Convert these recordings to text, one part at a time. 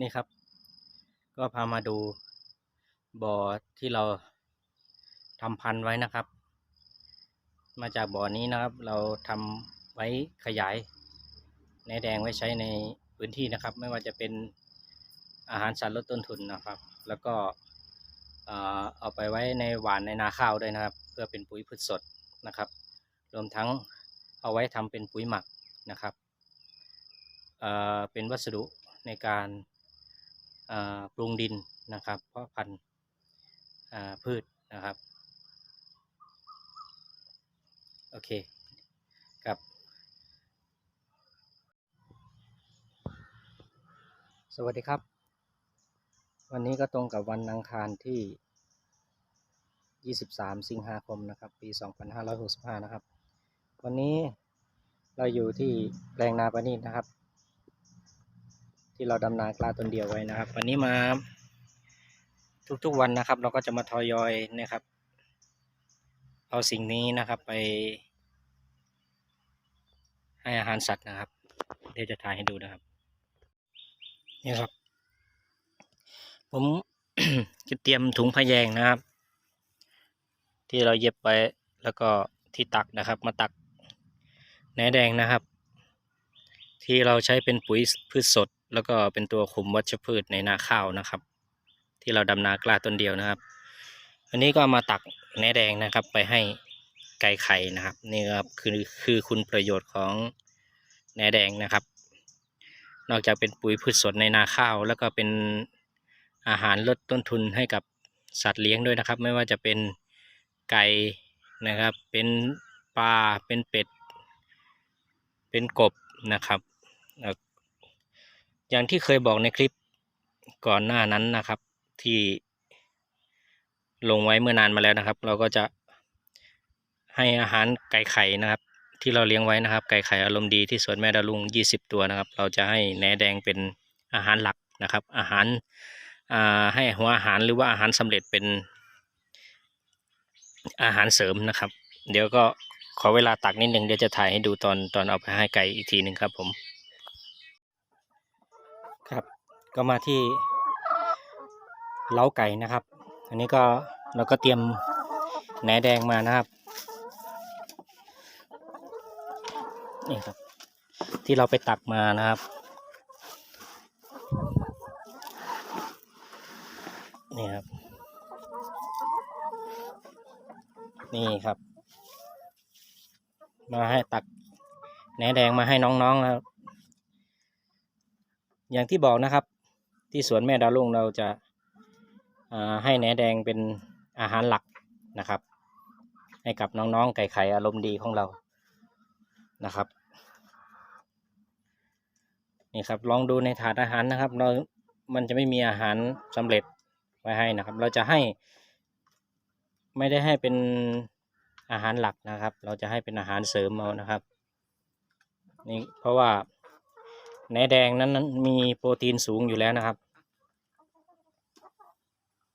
นี่ครับ ก็พามาดูบ่อที่เราทำพันไว้นะครับ มาจากบ่อนี้นะครับ เราทำไว้ขยายแหนแดงไว้ใช้ในพื้นที่นะครับ ไม่ว่าจะเป็นอาหารสัตว์ลดต้นทุนนะครับ แล้วก็เออเอาไปไว้ในหวานในนาข้าวด้วยนะครับ เพื่อเป็นปุ๋ยพืชสดนะครับ รวมทั้งเอาไว้ทำเป็นปุ๋ยหมักนะครับเอ่อเป็นวัสดุในการ ปรุงดินนะครับเพาะพันธุ์พืชนะครับโอเคครับสวัสดีครับ วันนี้ก็ตรงกับวันอังคารที่ 23 สิงหาคมนะครับ ปี 2565 นะครับ วันนี้เราอยู่ที่แปลงนาปานีนะครับ ที่เราดำนากล้าต้นเดียวไว้นะครับ วันนี้มา ทุกๆวันนะครับ เราก็จะมาทอยอยนะครับ เอาสิ่งนี้นะครับไป ให้อาหารสัตว์นะครับ เดี๋ยวจะถ่ายให้ดูนะครับนี่ครับ ผมจะเตรียมถุงพะแยงนะครับ ที่เราเย็บไว้แล้วก็ที่ตักนะครับ มาตักแหนแดงนะครับ ที่เราใช้เป็นปุ๋ยพืชสด แล้วก็เป็นตัวคุมวัชพืชในนาข้าวนะครับ ที่เราดำนากล้าต้นเดียวนะครับ อันนี้ก็มาตักแหนแดงนะครับ ไปให้ไก่ไข่นะครับ นี่ครับคือคือคุณประโยชน์ของแหนแดงนะครับ นอกจากเป็นปุ๋ยพืชสดในนาข้าว แล้วก็เป็นอาหารลดต้นทุนให้กับสัตว์เลี้ยงด้วยนะครับ ไม่ว่าจะเป็นไก่นะครับ เป็นปลาเป็นเป็ด เป็นกบนะครับ อย่างที่เคยบอกในคลิปก่อนหน้านั้นนะครับ ที่ลงไว้เมื่อนานมาแล้วนะครับ เราก็จะให้อาหารไก่ไข่นะครับ ที่เราเลี้ยงไว้นะครับ ไก่ไข่อารมณ์ดีที่สวนแม่ดาลุง 20 ตัวนะครับ เราจะให้แหนแดงเป็นอาหารหลักนะครับ อาหารให้หัวอาหารหรือว่าอาหารสำเร็จเป็นอาหารเสริมนะครับ เดี๋ยวก็ขอเวลาตักนิดหนึ่งเดี๋ยวจะถ่ายให้ดูตอนตอนเอาไปให้ไก่อีกทีหนึ่งครับผม ครับ ก็มาที่เล้าไก่นะครับ อันนี้ก็เราก็เตรียมแหนแดงมานะครับนี่ครับ ที่เราไปตักมานะครับนี่ครับ นี่ครับ มาให้ตักแหนแดงมาให้น้องๆนะครับ อย่างที่บอกนะครับ ที่สวนแม่ดาวลุงเราจะาให้แหนแดงเป็นอาหารหลักนะครับ ให้กับน้องๆไก่ไข่อารมณ์ดีของเรานะครับ นี่ครับลองดูในถาดอาหารนะครับ เรา มันจะไม่มีอาหารสำเร็จไว้ให้นะครับ เราจะให้ ไม่ได้ให้เป็นอาหารหลักนะครับ เราจะให้เป็นอาหารเสริมเอานะครับ นี่เพราะว่า แหนแดงนั้นมีโปรตีนสูงอยู่แล้วนะครับ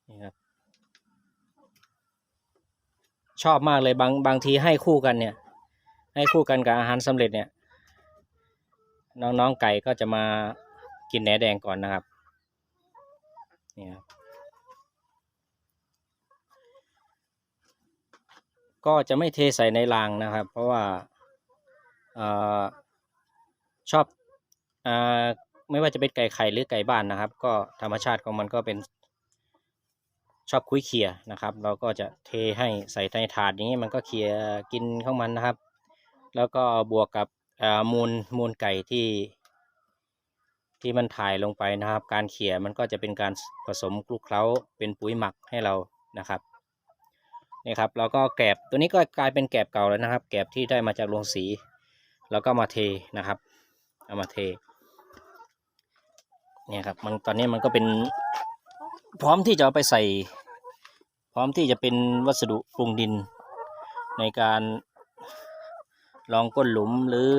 นี่ครับ ชอบมากเลยบางบางทีให้คู่กันเนี่ย ให้คู่กันกับอาหารสำเร็จเนี่ย น้องๆไก่ก็จะมากินแหนแดงก่อนนะครับนี่ครับก็จะไม่เทใส่ในรางนะครับ เพราะว่าเอ่อชอบ อ่าไม่ว่าจะเป็นไก่ไข่หรือไก่บ้านนะครับ ก็ธรรมชาติของมันก็เป็นชอบคุยเขี่ยนะครับ เราก็จะเทให้ใส่ในถาดอย่างนี้มันก็เขี่ยกินของมันนะครับ แล้วก็บวกกับมูลมูลไก่ที่ ที่มันถ่ายลงไปนะครับ การเขี่ยมันก็จะเป็นการผสมคลุกเคล้าเป็นปุ๋ยหมักให้เรานะครับนี่ครับเราก็แกบตัวนี้ก็กลายเป็นแกบเก่าแล้วนะครับ แกบที่ได้มาจากโรงสี แล้วก็มาเทนะครับเอามาเท เนี่ยครับมันตอนนี้มันก็เป็นพร้อมที่จะเอาไปใส่ พร้อมที่จะเป็นวัสดุปรุงดิน ในการลองก้นหลุมหรือ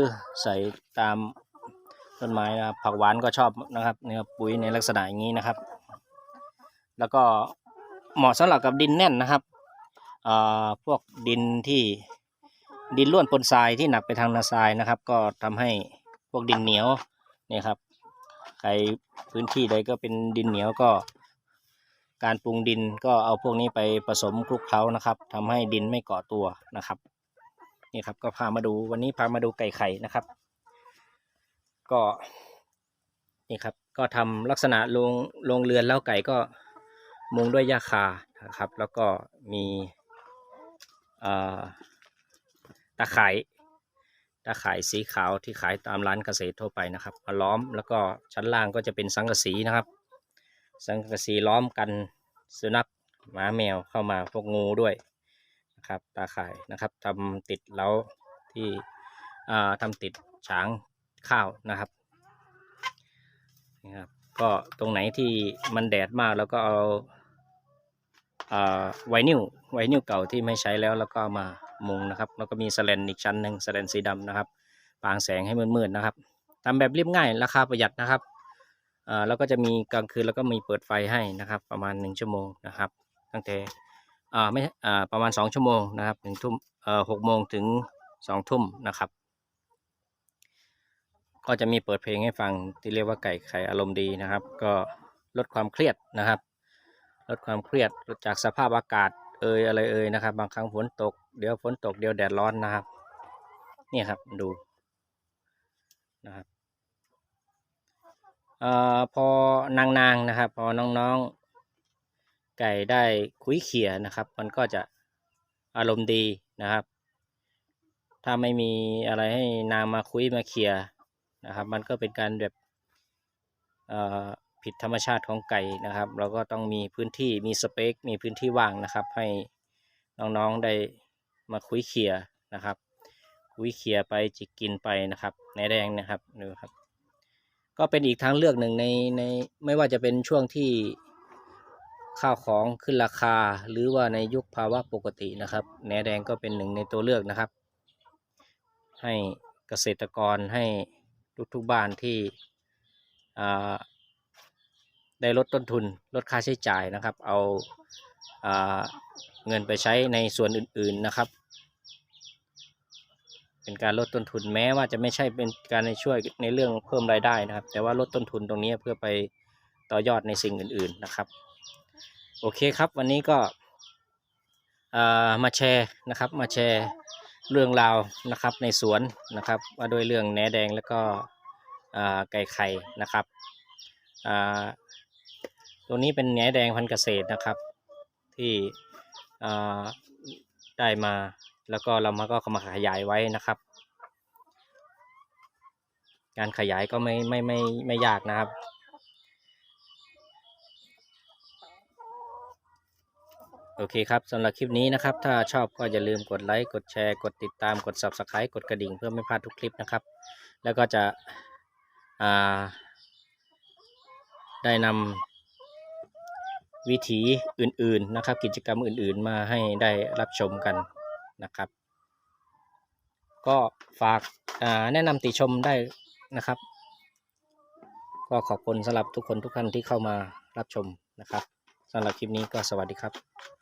ใส่ตามต้นไม้นะครับผักหวานก็ชอบนะครับเนี่ยครับปุ๋ยในลักษณะอย่างนี้นะครับ แล้วก็เหมาะสำหรับกับดินแน่นนะครับอ่าพวกดินที่ดินล้วนปนทรายที่หนักไปทางนาทรายนะครับ ก็ทำให้พวกดินเหนียวเนี่ยครับ ใครพื้นที่ใดก็เป็นดินเหนียวก็ การปรุงดินก็เอาพวกนี้ไปผสมคลุกเคล้านะครับทำให้ดินไม่เกาะตัวนะครับนี่ครับก็พามาดูวันนี้พามาดูไก่ไข่นะครับ ก็นี่ครับก็ทำลักษณะโรงโรงเรือนแล้วไก่ก็มุงด้วยหญ้าคานะครับ แล้วก็มีตะไคร่ ตะไคร่สีขาวที่ขายตามร้านเกษตรทั่วไปนะครับมาล้อมแล้วก็ชั้นล่างก็จะเป็นสังกะสีนะครับ สังกะสีล้อมกันสุนัขหมาแมวเข้ามาพวกงูด้วยนะครับ ตาข่ายนะครับทำติดเล้าที่อ่าทำติดฉางข้าวนะครับนะครับ ก็ตรงไหนที่มันแดดมากแล้วก็เอาไวนิลไวนิลเก่าที่ไม่ใช้แล้วแล้วก็มา มุงนะครับ แล้วก็มีสแลนอีกชั้นหนึ่งสแลนสีดำนะครับปางแสงให้มืดๆนะครับทำแบบเรียบง่ายราคาประหยัดนะครับอ่าแล้วก็จะมีกลางคืนแล้วก็มีเปิดไฟให้นะครับ ประมาณหนึ่งชั่วโมงนะครับ ตั้งแต่อ่าไม่ใช่อ่าประมาณสองชั่วโมงนะครับหนึ่งทุ่มเอ่อหกโมงถึงสองทุ่มนะครับ ก็จะมีเปิดเพลงให้ฟังที่เรียกว่าไก่ไข่อารมณ์ดีนะครับ ก็ลดความเครียดนะครับ ลดความเครียดลดจากสภาพอากาศเอ่ยอะไรเอ่ยนะครับ บางครั้งฝนตก เดี๋ยวฝนตกเดี๋ยวแดดร้อนนะครับ นี่ครับดูนะครับอ่อพอนางๆนะครับ พอน้องๆ ไก่ได้คุยเขี่ยนะครับ มันก็จะอารมณ์ดีนะครับ ถ้าไม่มีอะไรให้นางมาคุยมาเขี่ยนะครับ มันก็เป็นการแบบผิดธรรมชาติของไก่นะครับ เราก็ต้องมีพื้นที่มีสเปค มีพื้นที่ว่างนะครับ ให้น้องๆได้ มาคุยเขี่ยนะครับ คุยเขี่ยไปจิกกินไปนะครับในแดงนะครับดูครับ ก็เป็นอีกทางเลือกหนึ่งในในไม่ว่าจะเป็นช่วงที่ข้าวของขึ้นราคาหรือว่าในยุคภาวะปกตินะครับแหนแดงก็เป็นหนึ่งในตัวเลือกนะครับ ให้เกษตรกรให้ทุกๆบ้านที่อ่าได้ลดต้นทุนลดค่าใช้จ่ายนะครับ เอา เงินไปใช้ในส่วนอื่นๆนะครับ เป็นการลดต้นทุนแม้ว่าจะไม่ใช่เป็นการในช่วยในเรื่องเพิ่มรายได้นะครับ แต่ว่าลดต้นทุนตรงนี้เพื่อไปต่อยอดในสิ่งอื่นๆนะครับ โอเคครับวันนี้ก็มาแชร์นะครับมาแชร์เรื่องราวนะครับในสวนนะครับว่าด้วยเรื่องแหนแดงแล้วก็ไก่ไข่นะครับตัวนี้เป็นแหนแดงพันเกษตรนะครับ ที่ได้มา แล้วก็เรามาก็มาขยายไว้นะครับ การขยายก็ไม่ไม่ไม่ไม่ยากนะครับโอเคครับสำหรับคลิปนี้นะครับ ถ้าชอบก็อย่าลืมกดไลค์ กดแชร์ กดติดตาม กด Subscribe กดกระดิ่งเพื่อไม่พลาดทุกคลิปนะครับ แล้วก็จะได้นำ วิถีอื่นๆนะครับ กิจกรรมอื่นๆมาให้ได้รับชมกันนะครับ ก็ฝากาแนะนำติชมได้นะครับ ก็ขอบคุณสำหรับทุกคนทุกท่านที่เข้ามารับชมนะครับสำหรับคลิปนี้ก็สวัสดีครับ